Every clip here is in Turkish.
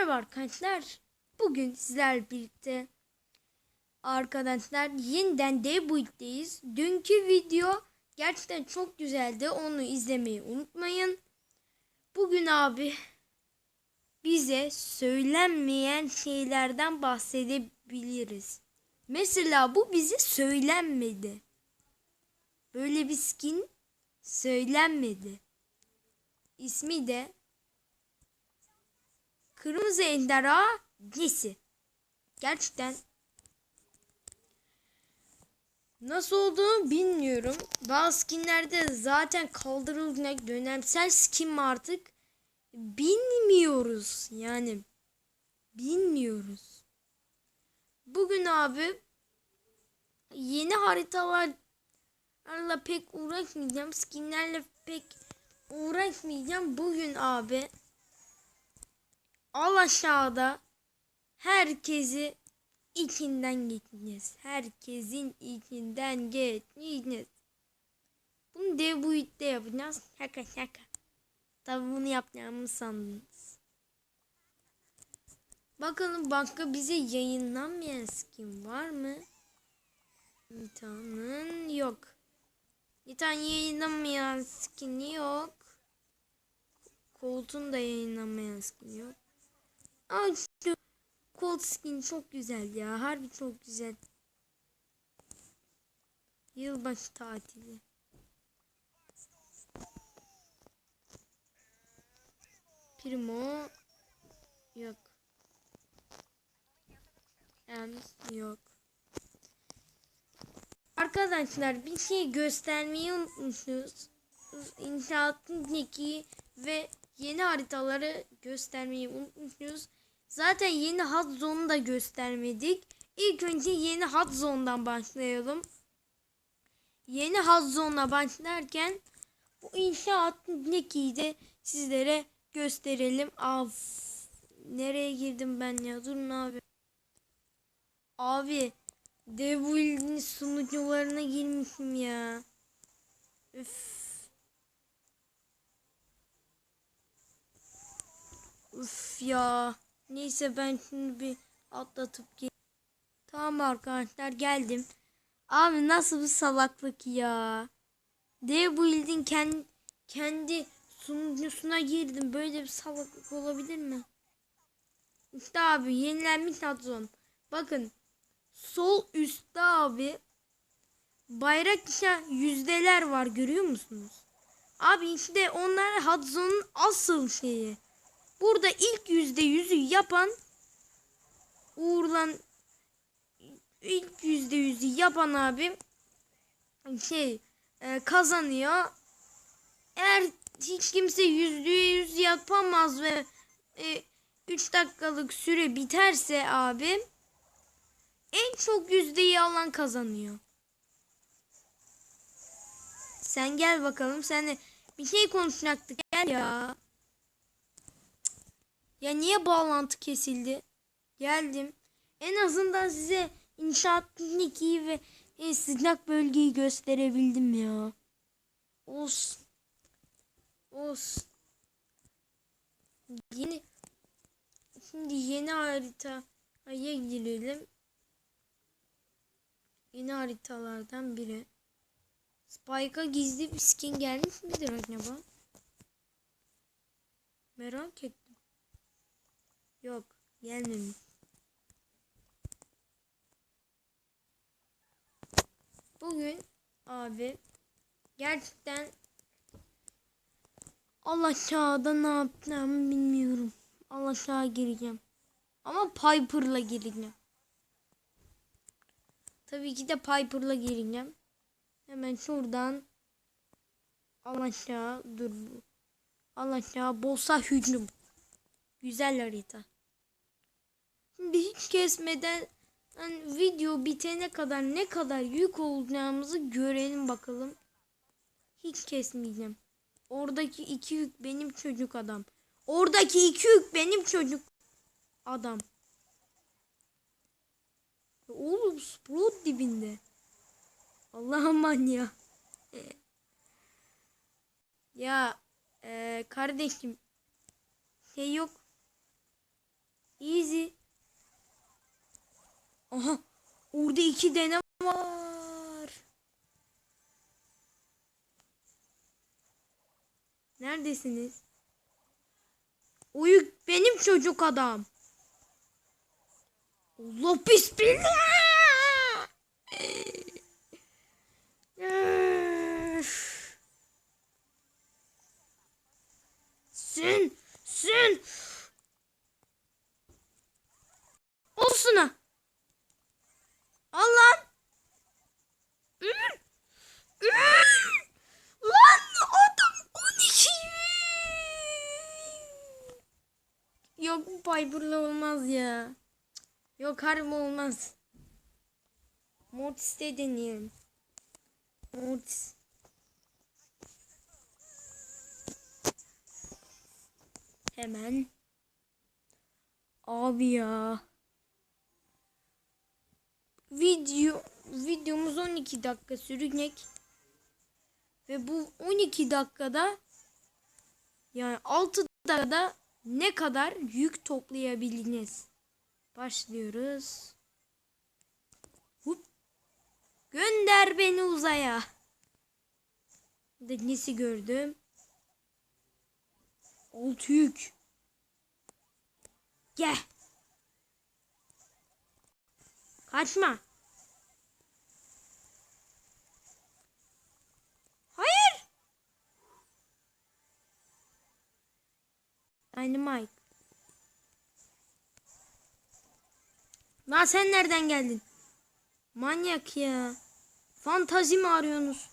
Merhaba arkadaşlar. Bugün sizlerle birlikte arkadaşlar yeniden dev boyuttayız. Dünkü video gerçekten çok güzeldi. Onu izlemeyi unutmayın. Bugün abi bize söylenmeyen şeylerden bahsedebiliriz. Mesela bu bize söylenmedi. Böyle bir skin söylenmedi. İsmi de Kırmızı ejderha Jesse. Gerçekten nasıl olduğunu bilmiyorum. Bazı skinlerde zaten kaldırılacak dönemsel skin mi artık bilmiyoruz. Yani bilmiyoruz. Bugün abi yeni haritalarla pek uğraşmayacağım. Skinlerle pek uğraşmayacağım. Bugün abi al aşağıda herkesi içinden geçeceğiz. Herkesin içinden geçeceğiz. Bunu dev boyutta yapacağız. Şaka şaka. Tabi bunu yapacağımı sandınız. Bakalım banka bize yayınlanmayan skin var mı? Nita'nın yok. Nita'nın yayınlanmayan skin yok. Colt'un da yayınlanmayan skin yok. Ay şu Colt skin çok güzel ya. Harbi çok güzel. Yılbaşı tatili. Primo yok. Ems yok. Arkadaşlar bir şey göstermeyi unutmuşuz. İnşaatın eki ve yeni haritaları göstermeyi unutmuşuz. Zaten yeni hot zone'u da göstermedik. İlk önce yeni hot zone'dan başlayalım. Yeni hot zone'a başlarken bu inşaatın ekiyi de sizlere gösterelim. Av nereye girdim ben ya? Durun abi. Abi Devil'in sunucularına girmişim ya. Üf. Üf ya. Neyse ben şunu bir atlatıp gel. Tamam arkadaşlar geldim. Abi nasıl bir salaklık ya. Dev Build'in kendi, kendi sunucusuna girdim. Böyle bir salaklık olabilir mi? İşte abi yenilenmiş Hudson. Bakın sol üstte abi bayrak işe yüzdeler var görüyor musunuz? Abi işte onlar Hudson'un asıl şeyi. Burada ilk yüzde yüzü yapan Uğurlan ilk yüzde yüzü yapan abi şey e, kazanıyor. Eğer hiç kimse yüzde yüz yapamaz ve e, 3 dakikalık süre biterse abi en çok yüzdeyi alan kazanıyor. Sen gel bakalım. Sen bir şey konuşacaktık. Gel ya. Ya niye bağlantı kesildi? Geldim. En azından size inşaat tekniği ve e, sıcak bölgeyi gösterebildim ya. Olsun. Olsun. Yeni Şimdi yeni haritaya girelim. Yeni haritalardan biri. Spike'a gizli bir skin gelmiş midir acaba? Merak ettim. Yok gelmemiş. Bugün abi gerçekten Allah aşağıda ne yapacağımı bilmiyorum. Allah aşağı gireceğim. Ama Piper'la gireceğim. Tabii ki de Piper'la gireceğim. Hemen şuradan al aşağı dur. Al aşağı bossa hücum. Güzel harita. Şimdi hiç kesmeden yani video bitene kadar ne kadar yük olacağımızı görelim bakalım. Hiç kesmeyeceğim. Oradaki iki yük benim çocuk adam. Oradaki iki yük benim çocuk adam. Oğlum Sprout dibinde. Allah'ım ya. ya e, kardeşim şey yok. Easy. Aha. Orada iki tane var. Neredesiniz? Oyuk benim çocuk adam. Allah bismillah. Piper'la olmaz ya. Yok harbi olmaz. Mortis'te deneyelim. Mortis. Hemen. Abi ya. Video videomuz 12 dakika sürecek. Ve bu 12 dakikada yani 6 dakikada ne kadar yük toplayabilirsiniz? Başlıyoruz. Hup. Gönder beni uzaya. Nesi gördüm? Altı yük. Gel. Kaçma. Hayır. Dynamite. Lan sen nereden geldin? Manyak ya. Fantazi mi arıyorsunuz?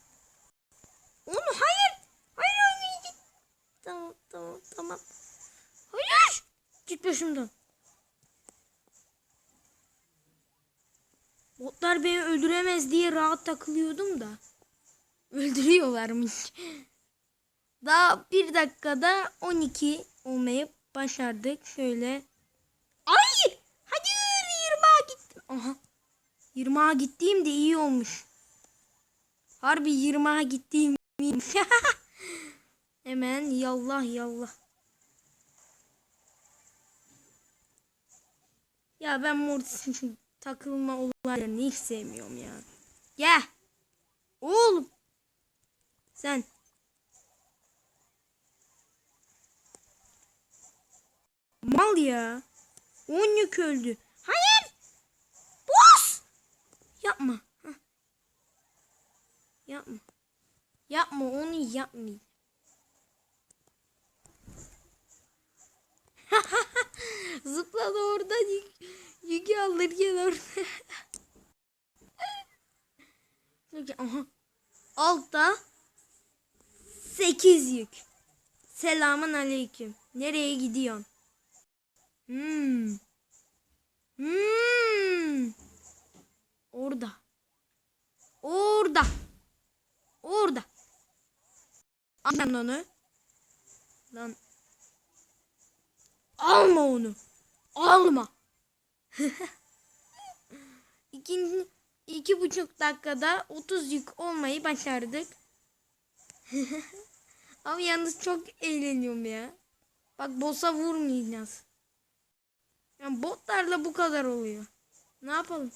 Onu hayır. Hayır oynayacak. Tamam tamam tamam. Hayır. Git başımdan. Botlar beni öldüremez diye rahat takılıyordum da. Öldürüyorlarmış. Daha bir dakikada 12 olmayı başardık. Şöyle. Ay! Hayır 20'a gittim. Aha. 20'a gittiğim de iyi olmuş. Harbi 20'a gittiğim iyiymiş. Hemen yallah yallah. Ya ben Mortis'in takılma olaylarını hiç sevmiyorum ya. Gel. Oğlum. Sen. Mal ya. On yük öldü. Hayır. Boss. Yapma. Hah. Yapma. Yapma onu yapmayın. Zıpladı orada yük, yükü alırken orada. Aha. Altta 8 yük. Selamun aleyküm. Nereye gidiyorsun? Hmm. Hmm. Orada. Orada. Orada. Alın onu. Lan. Alma onu. Alma. İkinci, iki buçuk dakikada 30 yük olmayı başardık. Ama yalnız çok eğleniyorum ya. Bak boss'a vurmayacağız. Yani botlarla bu kadar oluyor. Ne yapalım?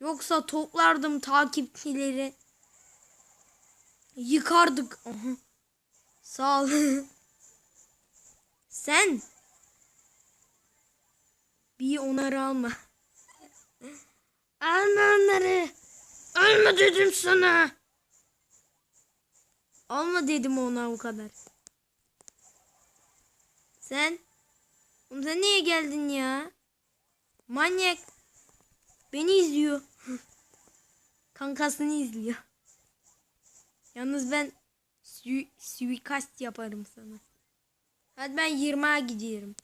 Yoksa toplardım takipçileri. Yıkardık. Sağ ol. Sen bir onları alma. Alma onları. Alma dedim sana. Alma dedim ona o kadar. Sen? Oğlum sen niye geldin ya? Manyak. Beni izliyor. Kankasını izliyor. Yalnız ben sui suikast yaparım sana. Hadi ben 20'a gidiyorum.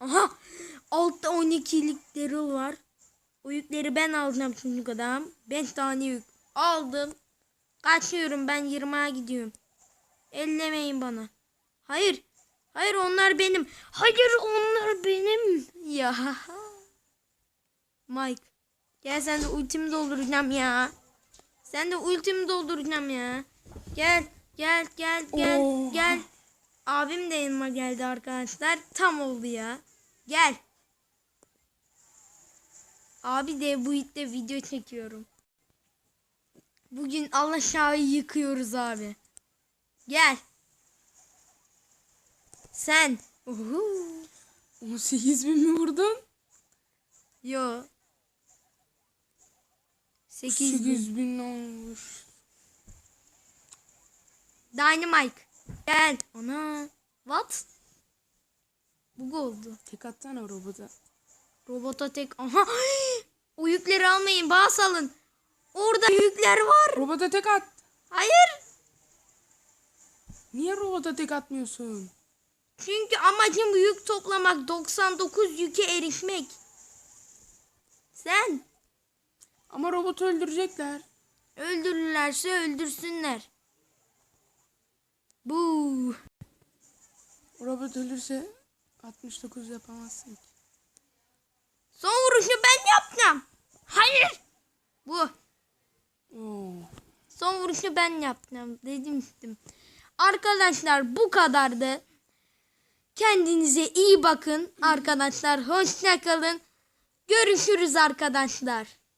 Aha! Altta 12'lik Daryl var. O yükleri ben alacağım çünkü adam. 5 tane yük aldım. Kaçıyorum ben 20'a gidiyorum. Ellemeyin bana. Hayır. Hayır onlar benim. Hayır onlar benim. Ya. Mike. Gel sen de ultimi dolduracağım ya. Sen de ultimi dolduracağım ya. Gel. Gel gel gel Oo. gel. Abim de yanıma geldi arkadaşlar. Tam oldu ya. Gel. Abi de bu itte video çekiyorum. Bugün Allah aşağıyı yıkıyoruz abi. Gel. Sen. Uhu. 18 bin mi vurdun? Yo. 8 8 bin olmuş. Dynamite. Gel. Ana. What? Bu oldu. Tek atsana robota. Robota tek. Aha. O yükleri almayın. Bağ salın. Orada yükler var. Robota tek at. Hayır. Niye robota tek atmıyorsun? Çünkü amacım yük toplamak. 99 yüke erişmek. Sen Ama robotu öldürecekler. öldürürlerse öldürsünler. Bu. Robot ölürse 69 yapamazsın ki. Son vuruşu ben yaptım. Hayır. Bu. Oo. Son vuruşu ben yaptım. Dedim. Arkadaşlar bu kadardı. Kendinize iyi bakın arkadaşlar. Hoşça kalın. Görüşürüz arkadaşlar.